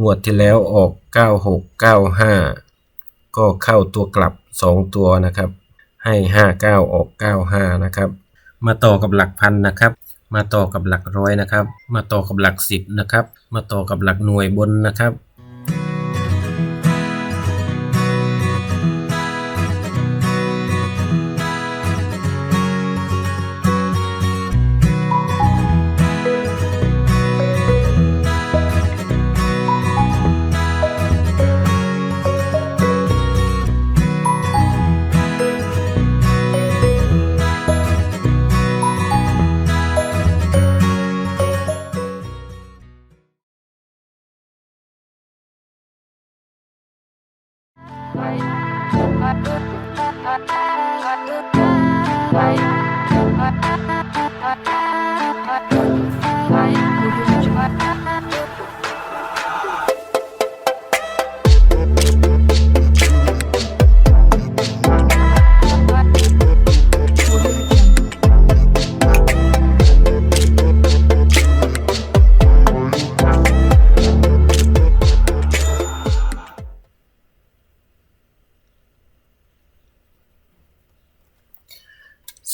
งวดที่แล้วออก 9695 ก็เข้าตัวกลับ 2 ตัวนะครับ ให้ 59 ออก 95 นะครับ มาต่อกับหลักพันนะครับ มาต่อกับหลักร้อยนะครับ มาต่อกับหลักสิบนะครับ มาต่อกับหลักหน่วยบนนะครับ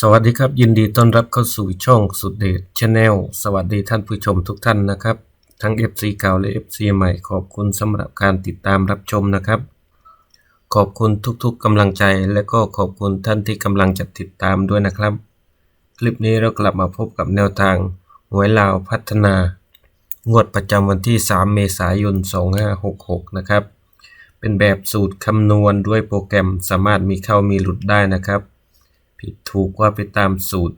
สวัสดีครับ ยินดีต้อนรับเข้าสู่ช่องสุดเดชชาแนลสวัสดีท่านผู้ชมทุกท่านนะครับ ทั้ง FC เก่าและ FC ใหม่ขอบคุณสำหรับการติดตามรับชมนะครับ ขอบคุณทุกๆกำลังใจและก็ขอบคุณท่านที่กำลังจะติดตามด้วยนะครับ คลิปนี้เรากลับมาพบกับแนวทางหวยลาวพัฒนา งวดประจำวันที่ 3 เมษายน 2566 นะครับ เป็นแบบสูตรคำนวณด้วยโปรแกรมสามารถมีเข้ามีหลุดได้นะครับ ผิดถูกว่าไปตามสูตร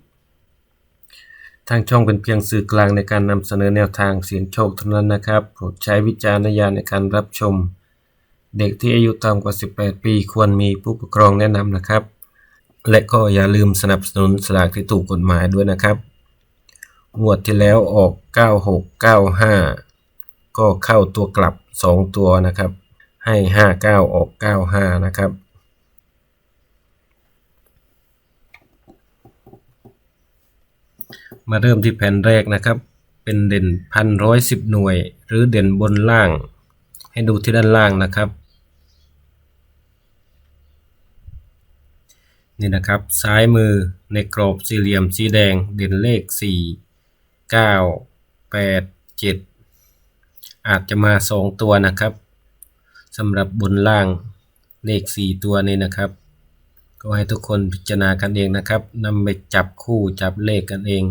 ทางช่องเป็นเพียงสื่อกลางในการนำเสนอแนวทางเสียงโชคเท่านั้นนะครับโปรดใช้วิจารณญาณในการรับชม เด็กที่อายุต่ำกว่า 18 ปีควรมีผู้ปกครองแนะนำนะครับ และก็อย่าลืมสนับสนุนสลากที่ถูกกฎหมายด้วยนะครับงวดที่แล้วออก 9695 ก็เข้าตัวกลับ 2 ตัวนะครับ ให้ 59 ออก 95 นะครับ มาเริ่มที่แผ่นแรกนะครับ เป็นเด่นพันร้อยสิบหน่วย หรือเด่นบนล่าง ให้ดูที่ด้านล่างนะครับ นี่นะครับ ซ้ายมือในกรอบสี่เหลี่ยมสีแดงเด่นเลขสี่เก้าแปดเจ็ดอาจจะมาสองตัวนะครับสำหรับบนล่างเลขสี่ตัวนี้นะครับ ก็ให้ทุกคนพิจารณากันเองนะครับนำไปจับคู่จับเลขกันเอง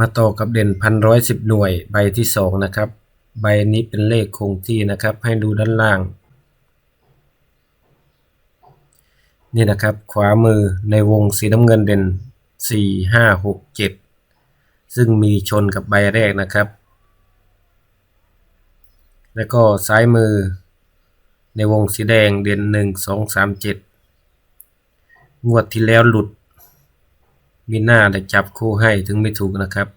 มาต่อกับเด่นพันร้อยสิบหน่วยใบที่สองนะครับ ใบนี้เป็นเลขคงที่นะครับ ให้ดูด้านล่าง นี่นะครับ ขวามือในวงสีน้ำเงินเด่นสี่ห้าหกเจ็ดซึ่งมีชนกับใบแรกนะครับ แล้วก็ซ้ายมือ ในวงสีแดงเด่นหนึ่งสองสามเจ็ดงวดที่แล้วหลุด มีหน้าแต่จับคู่ให้ถึงไม่ถูกนะครับ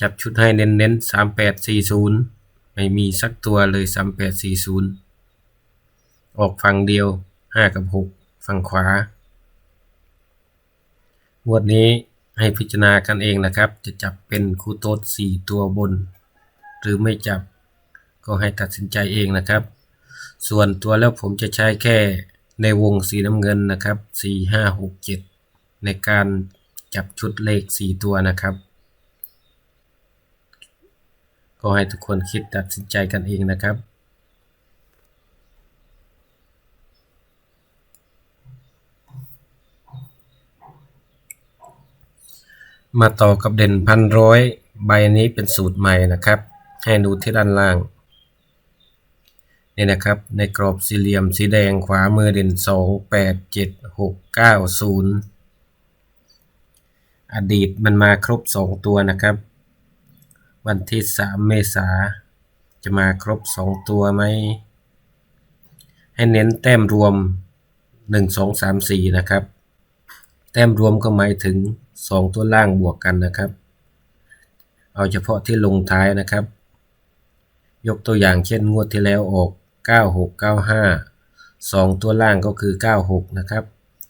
จับชุดให้เน้นๆสามแปดสี่ศูนย์ไม่มีสักตัวเลยสามแปดสี่ศูนย์ออกฝั่งเดียวห้ากับหกฝั่งขวางวดนี้ให้พิจารณากันเองนะครับ จะจับเป็นคู่โต๊ดสี่ตัวบน หรือไม่จับก็ให้ตัดสินใจเองนะครับ ส่วนตัวแล้วผมจะใช้แค่ในวงสีน้ำเงินนะครับสี่ห้าหกเจ็ดในการ กับชุดเลข 4 ตัวนะครับ ก็ให้ทุกคนคิดตัดสินใจกันเองนะครับมาต่อกับเด่นพันร้อยใบนี้เป็นสูตรใหม่นะครับ ให้ดูที่ด้านล่างนี่นะครับ ในกรอบสี่เหลี่ยมสีแดงขวามือเด่น 2 8 7 6 9 0 อดีตมันมาครบสองตัวนะครับ วันที่สามเมษาจะมาครบสองตัวไหม ให้เน้นแต้มรวมหนึ่งสองสามสี่นะครับ แต้มรวมก็หมายถึงสองตัวล่างบวกกันนะครับ เอาเฉพาะที่ลงท้ายนะครับ ยกตัวอย่างเช่นงวดที่แล้วออก 9695 2 ตัวล่างก็คือ 96 นะครับ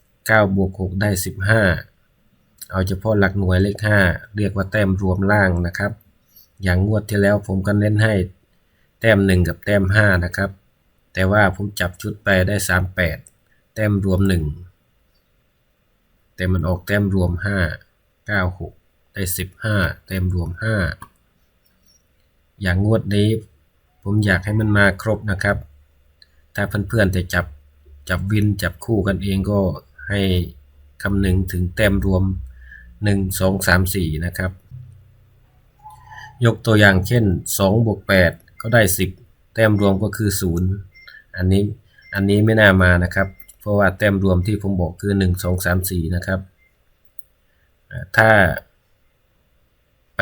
9 บวก 6 ได้ 15 เอาเฉพาะหลักหน่วยเลข 5 เรียกว่าแต้มรวมล่างนะครับ อย่างงวดที่แล้วผมก็เน้นให้แต้ม 1 กับแต้ม 5 นะครับ แต่ว่าผมจับชุดไปได้ 38 แต้มรวม 1 แต่มันออกแต้มรวม 5 96 ได้ 15 แต้มรวม 5 อย่างงวดนี้ผมอยากให้มันมาครบนะครับ ถ้าเพื่อนๆจะจับจับวินจับคู่กันเองก็ให้คำนึงถึงแต้มรวม 1 2 3 4 นะครับ ยกตัวอย่างเช่น2บวก8ก็ได้ 10 แต้มรวมก็คือ 0 อันนี้อันนี้ไม่น่ามานะครับ เพราะว่าแต้มรวมที่ผมบอกคือ 1 2 3 4 นะครับอ่าถ้า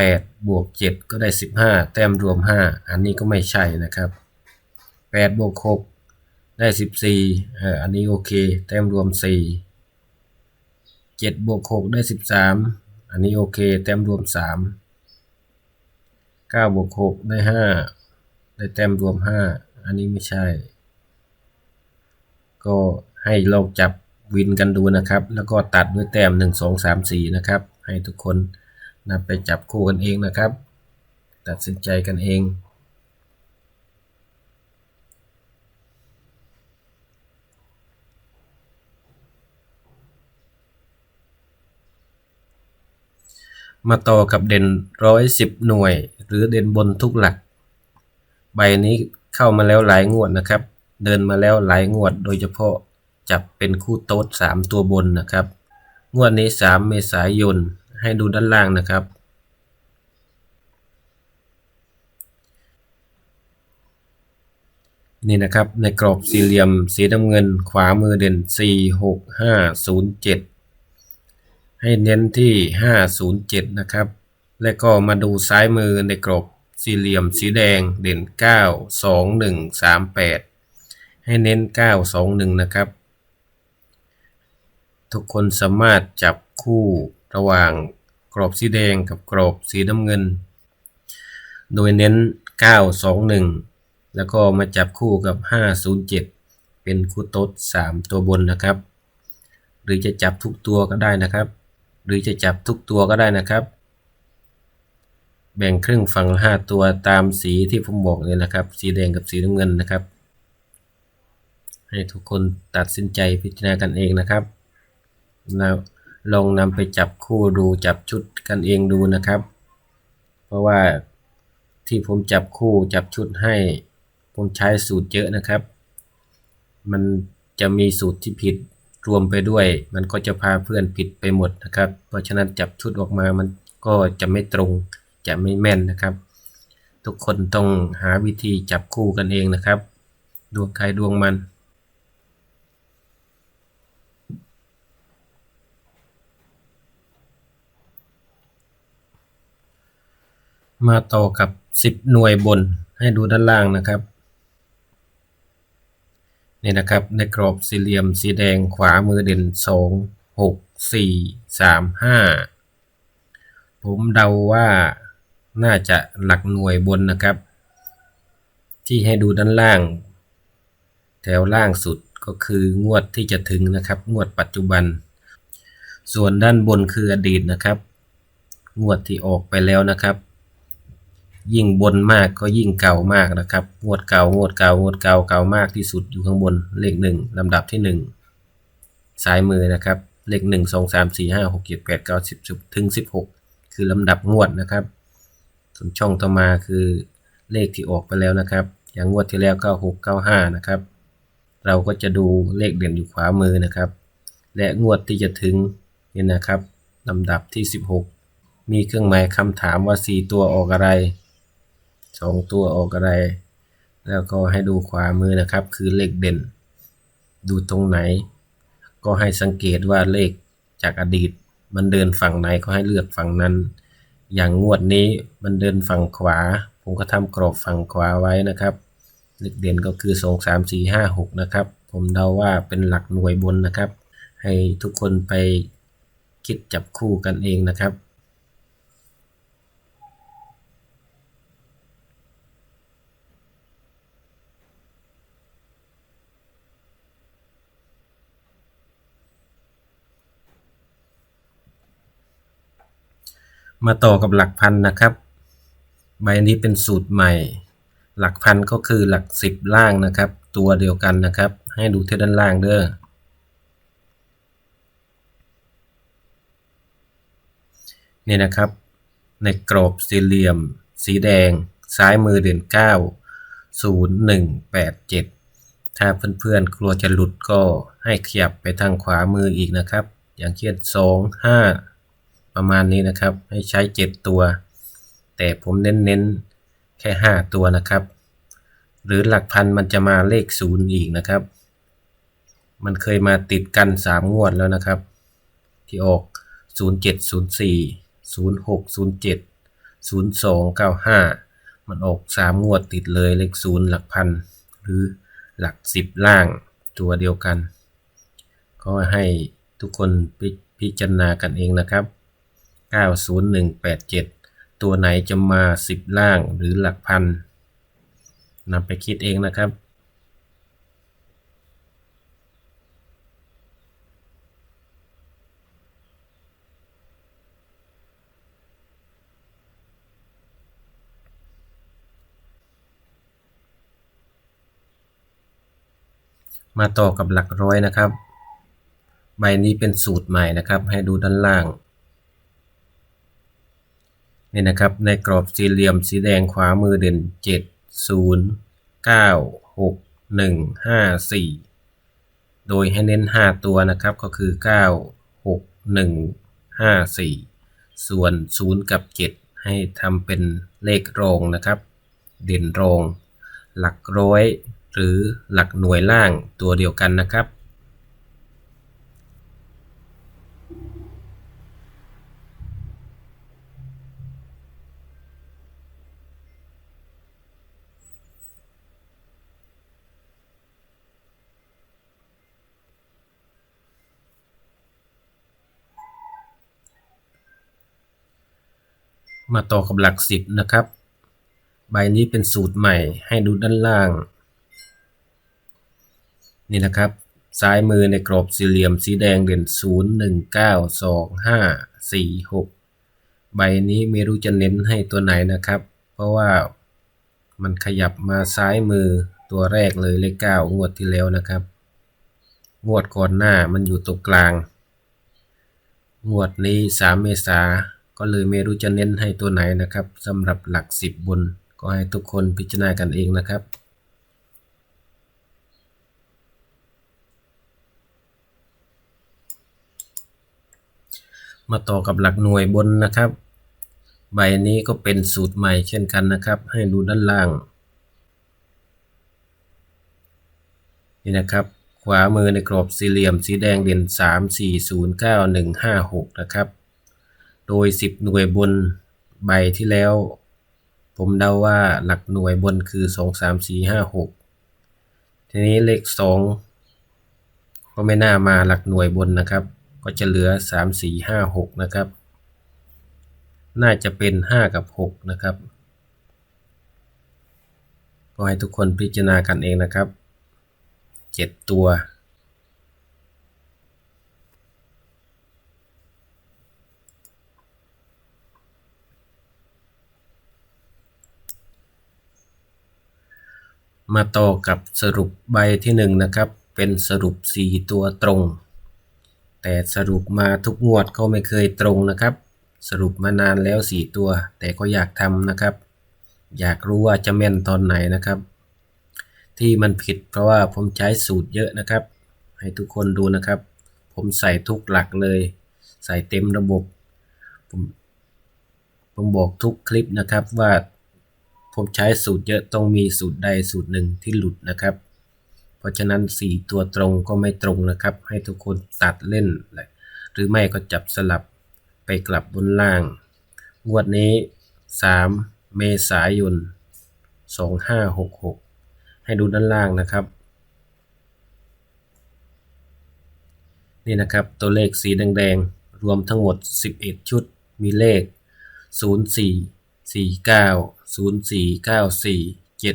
8 บวก 7 ก็ได้ 15 แต้มรวม 5 อันนี้ก็ไม่ใช่นะครับ 8 บวก 6 ได้ 14เอ่ออันนี้โอเค แต้มรวม 4 7บวก6ได้13อันนี้โอเค แต้มรวม3 9บวก6ได้5ได้แต้มรวม5อันนี้ไม่ใช่ ก็ให้ลองจับวินกันดูนะครับ แล้วก็ตัดด้วยแต้ม1 2 3 4นะครับ ให้ทุกคนนำไปจับคู่กันเองนะครับ ตัดสินใจกันเอง มาต่อกับเด่นร้อยสิบหน่วย หรือเด่นบนทุกหลัก ใบนี้เข้ามาแล้วหลายงวดนะครับ เดินมาแล้วหลายงวด โดยเฉพาะจับเป็นคู่โต๊ดสามตัวบนนะครับ งวดนี้3เมษายนให้ดูด้านล่างนะครับ นี่นะครับในกรอบสี่เหลี่ยมสีน้ำเงินขวามือเด่น 4 6 5 0 7 ให้เน้นที่ 507 นะครับ และก็มาดูซ้ายมือในกรอบสี่เหลี่ยมสีแดงเด่น 9 2 1 3 8 ให้เน้น 921 นะครับ ทุกคนสามารถจับคู่ระหว่างกรอบสีแดงกับกรอบสีน้ำเงิน โดยเน้น 921 แล้วก็มาจับคู่กับ 507 เป็นคู่โต๊ด3 ตัวบนนะครับ หรือจะจับทุกตัวก็ได้นะครับ หรือจะจับทุกตัวก็ได้นะครับ แบ่งครึ่งฝั่งละ5ตัวตามสีที่ผมบอกเลยนะครับ สีแดงกับสีน้ำเงินนะครับ ให้ทุกคนตัดสินใจพิจารณากันเองนะครับแล้วลองนำไปจับคู่ดูจับชุดกันเองดูนะครับ เพราะว่าที่ผมจับคู่จับชุดให้ ผมใช้สูตรเยอะนะครับ มันจะมีสูตรที่ผิด รวมไปด้วย มันก็จะพาเพื่อนผิดไปหมดนะครับ เพราะฉะนั้นจับชุดออกมามันก็จะไม่ตรงจะไม่แม่นนะครับ ทุกคนต้องหาวิธีจับคู่กันเองนะครับ ดวงใครดวงมันมาต่อกับ 10 หน่วยบนให้ดูด้านล่างนะครับ นี่นะครับในกรอบสี่เหลี่ยมสีแดงขวามือเด่น 2 6 4 3 5 ผมเดาว่าน่าจะหลักหน่วยบนนะครับ ที่ให้ดูด้านล่าง แถวล่างสุดก็คืองวดที่จะถึงนะครับ งวดปัจจุบัน ส่วนด้านบนคืออดีตนะครับ งวดที่ออกไปแล้วนะครับ ยิ่งบนมากก็ยิ่งเก่ามากนะครับ งวดเก่างวดเก่างวดเก่าเก่ามากที่สุดอยู่ข้างบนเลขหนึ่งลำดับที่หนึ่งซ้ายมือนะครับ เลขหนึ่งสองสามสี่ห้าหกเจ็ดแปดเก้าสิบถึงสิบหกคือลำดับงวดนะครับส่วนช่องต่อมาคือเลขที่ออกไปแล้วนะครับ อย่างงวดที่แล้วเก้าหกเก้าห้านะครับ เราก็จะดูเลขเด่นอยู่ขวามือนะครับ และงวดที่จะถึงเนี่ยนะครับลำดับที่ 16 มีเครื่องหมายคำถามว่า 4 ตัวออกอะไร 2ตัวออกอะไร แล้วก็ให้ดูขวามือนะครับ คือเลขเด่น ดูตรงไหน ก็ให้สังเกตว่าเลขจากอดีต มันเดินฝั่งไหนก็ให้เลือกฝั่งนั้น อย่างงวดนี้มันเดินฝั่งขวา ผมก็ทำกรอบฝั่งขวาไว้นะครับเลขเด่นก็คือ 2 3 4 5 6 นะครับ ผมเดาว่าเป็นหลักหน่วยบนนะครับ ให้ทุกคนไปคิดจับคู่กันเองนะครับ มาต่อกับหลักพันนะครับ ใบนี้เป็นสูตรใหม่ หลักพันก็คือหลักสิบล่างนะครับ ตัวเดียวกันนะครับ ให้ดูที่ด้านล่างเด้อนี่นะครับ ในกรอบสี่เหลี่ยม สีแดง ซ้ายมือเด่น9 0 1 8 7 ถ้าเพื่อนๆกลัวจะหลุดก็ให้ขยับไปทางขวามืออีกนะครับ อย่างเช่น2 5 ประมาณนี้นะครับ ให้ใช้ 7 ตัว แต่ผมเน้นๆแค่ 5 ตัวนะครับ หรือหลักพันมันจะมาเลข0อีกนะครับ มันเคยมาติดกัน 3 งวดแล้วนะครับ ที่ออก 0704 0607 0295 มันออก 3 งวดติดเลยเลข0หลักพันหรือหลัก 10 ล่างตัวเดียวกัน ก็ให้ทุกคนพพิจารณากันเองนะครับ 90187 ตัวไหนจะมา 10 ล่างหรือหลักพันนำไปคิดเองนะครับมาต่อกับหลักร้อยนะครับ ใบนี้เป็นสูตรใหม่นะครับ ให้ดูด้านล่าง นี่นะครับในกรอบสี่เหลี่ยมสีแดงขวามือเด่น 7 0 9 6 1 5 4 โดยให้เน้น 5 ตัวนะครับก็คือ 9 6 1 5 4 ส่วน 0 กับ 7 ให้ทำเป็นเลขรองนะครับ เด่นรอง หลักร้อยหรือหลักหน่วยล่างตัวเดียวกันนะครับ มาต่อกับหลักสิบนะครับ ใบนี้เป็นสูตรใหม่ให้ดูด้านล่าง นี่นะครับ ซ้ายมือในกรอบสี่เหลี่ยมสีแดงเด่น 0 1 9 2 5 4 6 ใบนี้ไม่รู้จะเน้นให้ตัวไหนนะครับ เพราะว่ามันขยับมาซ้ายมือตัวแรกเลยเลข9งวดที่แล้วนะครับ งวดก่อนหน้ามันอยู่ตรงกลาง งวดนี้ 3 เมษา ก็เลยไม่รู้จะเน้นให้ตัวไหนนะครับสำหรับหลัก 10 บน ก็ให้ทุกคนพิจารณากันเองนะครับมาต่อกับหลักหน่วยบนนะครับ ใบนี้ก็เป็นสูตรใหม่เช่นกันนะครับ ให้ดูด้านล่าง นี่นะครับ ขวามือในกรอบสี่เหลี่ยมสีแดงเด่น3 4 0 9 1 5 6 นะครับ โดย 10 หน่วยบนใบที่แล้ว ผมเดาว่าหลักหน่วยบนคือ 2 3 4 5 6 ทีนี้เลข 2 ก็ไม่น่ามาหลักหน่วยบนนะครับ ก็จะเหลือ 3 4 5 6 นะครับ น่าจะเป็น 5 กับ 6 นะครับก็ให้ทุกคนพิจารณากันเองนะครับ 7 ตัว มาต่อกับสรุปใบที่1นะครับ เป็นสรุป 4 ตัวตรง แต่สรุปมาทุกงวดก็ไม่เคยตรงนะครับ สรุปมานานแล้ว 4 ตัว แต่ก็อยากทำนะครับ อยากรู้ว่าจะแม่นตอนไหนนะครับ ที่มันผิดเพราะว่าผมใช้สูตรเยอะนะครับ ให้ทุกคนดูนะครับ ผมใส่ทุกหลักเลย ใส่เต็มระบบ ผมผมบอกทุกคลิปนะครับว่า ผมใช้สูตรเยอะต้องมีสูตรใดสูตรหนึ่งที่หลุดนะครับ เพราะฉะนั้น 4 ตัวตรงก็ไม่ตรงนะครับ ให้ทุกคนตัดเล่น หรือไม่ก็จับสลับไปกลับบนล่าง งวดนี้ 3 เมษายน 2566 ให้ดูด้านล่างนะครับ นี่นะครับตัวเลขสีแดงๆ รวมทั้งหมด 11 ชุดมีเลข 04 49 0494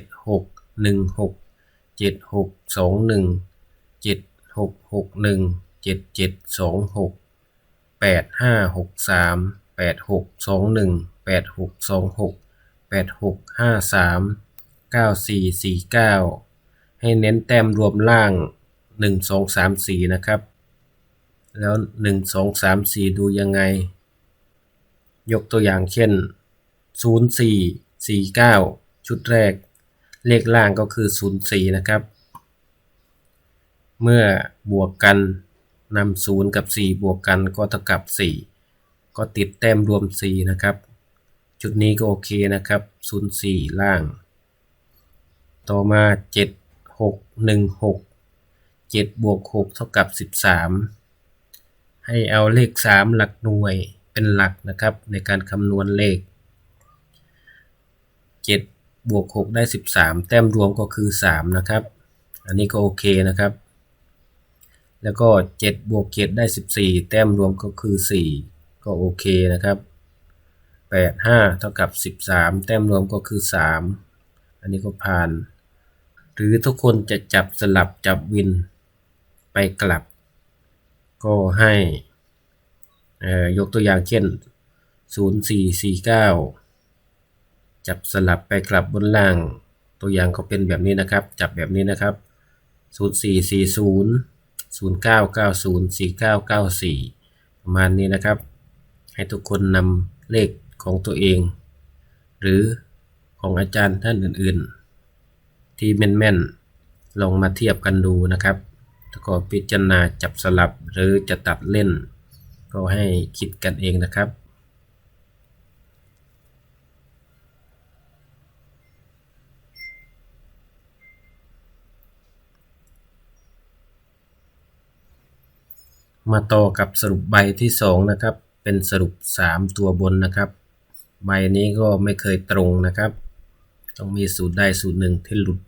76 16 7621 7661 7726 8563แปดหกสองหนึ่งแปดหกสองหกแปดหกห้าสามเก้าสี่สี่เก้าให้เน้นแต้มรวมล่างหนึ่งสองสามสี่นะครับ แล้วหนึ่งสองสามสี่ดูยังไง ยกตัวอย่างเช่นศูนย์สี่ สี่เก้าชุดแรก เลขล่างก็คือศูนย์สี่นะครับ เมื่อบวกกันนำศูนย์กับสี่บวกกันก็เท่ากับสี่ก็ติดแต้มรวมสี่นะครับ จุดนี้ก็โอเคนะครับศูนย์สี่ล่าง ต่อมาเจ็ดหกหนึ่งหกเจ็ดบวกหกเท่ากับสิบสามให้เอาเลขสามหลักหน่วยเป็นหลักนะครับในการคำนวณเลข เจ็ดบวกหกได้สิบสามแต้มรวมก็คือสามนะครับ อันนี้ก็โอเคนะครับ แล้วก็เจ็ดบวกเจ็ดได้สิบสี่แต้มรวมก็คือสี่ก็โอเคนะครับแปดห้าเท่ากับสิบสามแต้มรวมก็คือสามอันนี้ก็ผ่าน หรือทุกคนจะจับสลับจับวินไปกลับ ก็ให้ยกตัวอย่างเช่น 0449 จับสลับไปกลับบนล่าง ตัวอย่างก็เป็นแบบนี้นะครับ จับแบบนี้นะครับ 0440 0990 4994 ประมาณนี้นะครับ ให้ทุกคนนำเลขของตัวเอง หรือของอาจารย์ท่านอื่นๆ ที่แม่นๆ ลองมาเทียบกันดูนะครับแล้วก็พิจารณาจับสลับหรือจะตัดเล่น ก็ให้คิดกันเองนะครับ มาต่อกับสรุปใบที่สองนะครับ เป็นสรุป 3 ตัวบนนะครับ ใบนี้ก็ไม่เคยตรงนะครับ ต้องมีสูตรใดสูตรหนึ่งที่หลุด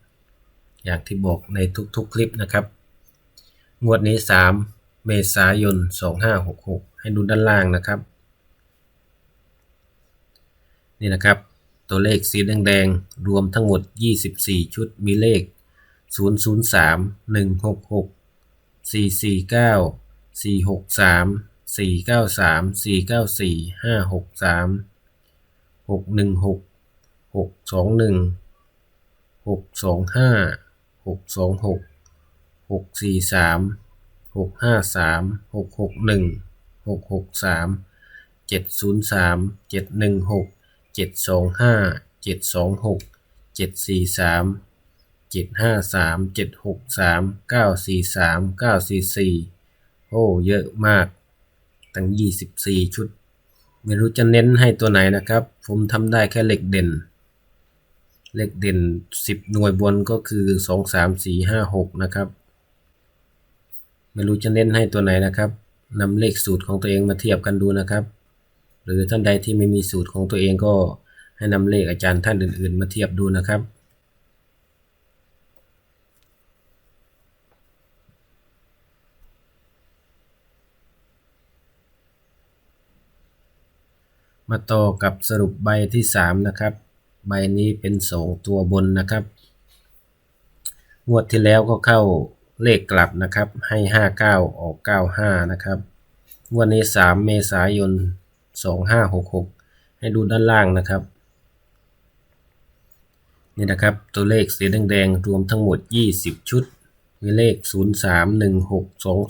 อย่างที่บอกในทุกๆคลิปนะครับ งวดนี้ 3 เมษายน 2566 ให้ดูด้านล่างนะครับ นี่นะครับ ตัวเลขสีแดงๆ รวมทั้งหมด 24 ชุดมีเลข 003 166 449 463 493 494 563 616 621 625 626 643 653 661 663 703 716 725 726 743 753 763 943 944 โอ้เยอะมากตั้ง 24 ชุด ไม่รู้จะเน้นให้ตัวไหนนะครับ ผมทำได้แค่เลขเด่นเลขเด่น 10 หน่วยบนก็คือ 2 3 4 5 6 นะครับ ไม่รู้จะเน้นให้ตัวไหนนะครับนำเลขสูตรของตัวเองมาเทียบกันดูนะครับ หรือท่านใดที่ไม่มีสูตรของตัวเองก็ให้นำเลขอาจารย์ท่านอื่น ๆ มาเทียบดูนะครับ มาต่อกับสรุปใบที่ 3 นะครับ ใบนี้เป็นสองตัวบนนะครับ งวดที่แล้วก็เข้าเลขกลับนะครับ ให้ 59 ออก 95 นะครับวดนี้ 3 เมษายน 2566 ให้ดูด้านล่างนะครับ นี่นะครับ ตัวเลขสีแดงๆ รวมทั้งหมด 20 ชุด มีเลข 0 3 1 6 2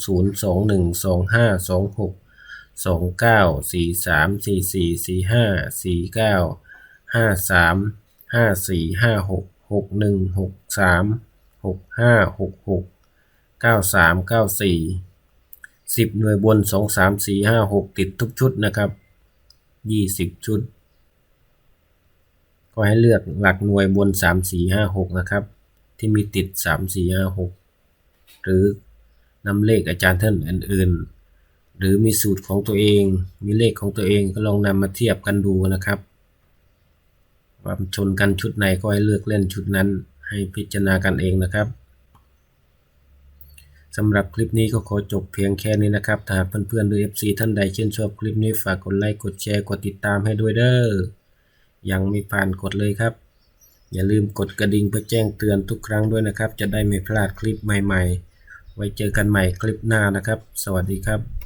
สองเก้าสี่สามสี่สี่สี่ห้าสี่เก้าห้าสามห้าสี่ห้าหกหกหนึ่งหกสามหกห้าหกหกเก้าสามเก้าสี่สิบหน่วยบนสองสามสี่ห้าหกติดทุกชุดนะครับยี่สิบชุด ก็ให้เลือกหลักหน่วยบนสามสี่ห้าหกนะครับ ที่มีติดสามสี่ห้าหกหรือนำเลขอาจารย์ท่านอื่นๆ หรือมีสูตรของตัวเอง มีเลขของตัวเองก็ลองนำมาเทียบกันดูนะครับว่าชนกันชุดไหนก็ให้เลือกเล่นชุดนั้น ให้พิจารณากันเองนะครับสำหรับคลิปนี้ก็ขอจบเพียงแค่นี้นะครับ ถ้าเพื่อนๆหรือ FC ท่านใดชื่นชอบคลิปนี้ฝากกดไลค์ กดแชร์ กดติดตามให้ด้วยเด้อ ยังไม่ผ่านกดเลยครับ อย่าลืมกดกระดิ่งเพื่อแจ้งเตือนทุกครั้งด้วยนะครับ จะได้ไม่พลาดคลิปใหม่ๆ ไว้เจอกันใหม่คลิปหน้านะครับ สวัสดีครับ